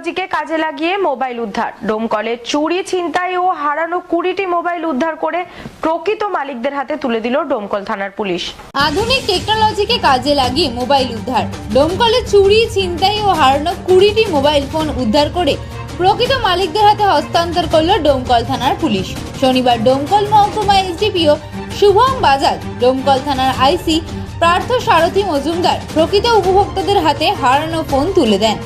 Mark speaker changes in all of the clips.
Speaker 1: টেকনোলজিকে কাজে লাগিয়ে মোবাইল উদ্ধার। ডোমকলে চুরি, ছিনতাই ও হারানো কুড়িটি মোবাইল উদ্ধার করে প্রকৃত মালিকদের হাতে তুলে দিল ডোমকল থানার পুলিশ।
Speaker 2: আধুনিক টেকনোলজিকে কাজে লাগিয়ে মোবাইল উদ্ধার। ডোমকলে চুরি, ছিনতাই ও হারানো কুড়িটি মোবাইল ফোন উদ্ধার করে প্রকৃত মালিকদের হাতে হস্তান্তর করল ডোমকল থানার পুলিশ। শনিবার ডোমকল মহকুমা এসডিপিও শুভম বাজাজ, ডোমকল থানার আইসি পার্থ সারথী মজুমদার প্রকৃত উপভোক্তাদের হাতে হারানো ফোন তুলে দেন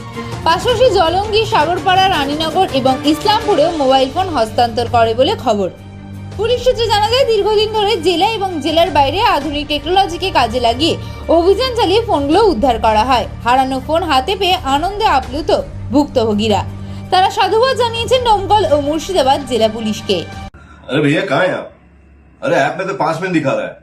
Speaker 2: পাশাপাশি জলঙ্গি সাগরপাড়া রানীনগর এবং ইসলামপুরেও মোবাইল ফোন হস্তান্তর করে বলে খবর পুলিশ সূত্রে জানা যায় দীর্ঘদিন ধরে জেলা এবং জেলার বাইরে আধুনিক টেকনোলজিকে কাজে লাগিয়ে অভিযান চালিয়ে ফোনগুলো উদ্ধার করা হয় হারানো ফোন হাতে পেয়ে আনন্দে আপ্লুত ভুক্তভোগীরা তারা সাধুবাদ জানিয়েছেন ডোমকল ও মুর্শিদাবাদ জেলা পুলিশকে
Speaker 3: अरे भैया कहाँ हैं आप अरे ऐप में तो पांच मिनट दिखा रहा है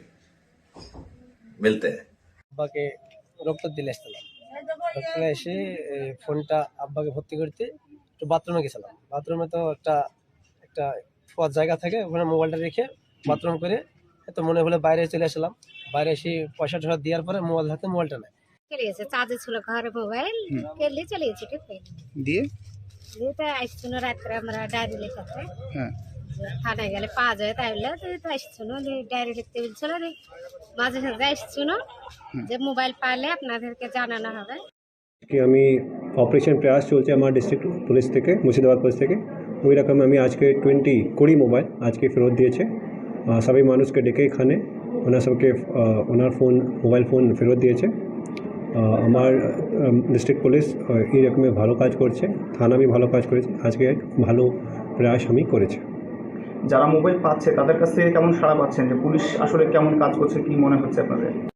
Speaker 3: মিলতে?
Speaker 4: আব্বাকে রক্ত দিলে আসতাম ডক্টরে এসে ফোনটা আব্বাকে ভর্তি করতে একটু বাথরুমে গেছিলাম। বাথরুমে তো একটা একটা ফোয়ার জায়গা থাকে ওখানে মোবাইলটা রেখে বাথরুম করে তো মনে হলে বাইরে চলে আসলাম। বাইরে এসে পয়সা টসা দেওয়ার পরে মোবাইল হাতে মোবাইলটা নেয়।
Speaker 5: চলে গেছে চার্জে ছিল ঘরে মোবাইল কেলে চলে গেছে দিয়ে?
Speaker 6: দিয়ে
Speaker 5: তো আসছিল রাত্রে আমরা ডায়েরি লেখাতে।
Speaker 6: হ্যাঁ।
Speaker 5: থানায় গেলে পাওয়া যায় তাই বলে তো তো যে লিখতে বলছিল যে মাঝে সাঝে আসছিল যে মোবাইল পাইলে আপনাদেরকে জানানো হবে।
Speaker 7: কি আমি অপারেশন প্রয়াস চলছে আমার ডিস্ট্রিক্ট পুলিশ থেকে মুর্শিদাবাদ পুলিশ থেকে। ওই রকম আমি আজকে টোয়েন্টি কুড়ি মোবাইল আজকে ফেরত দিয়েছে। সবাই মানুষকে ডেকে এখানে ওনার সবকে ওনার ফোন মোবাইল ফোন ফেরত দিয়েছে। আমার ডিস্ট্রিক্ট পুলিশ এই রকমের ভালো কাজ করছে থানা বি ভালো কাজ করেছে। আজকে ভালো প্রয়াস আমি করেছি।
Speaker 6: যারা মোবাইল পাচ্ছে, তাদের কাছ থেকে কেমন সাড়া পাচ্ছেন? যে পুলিশ আসলে কেমন কাজ করছে, কি মনে হচ্ছে আপনাদের?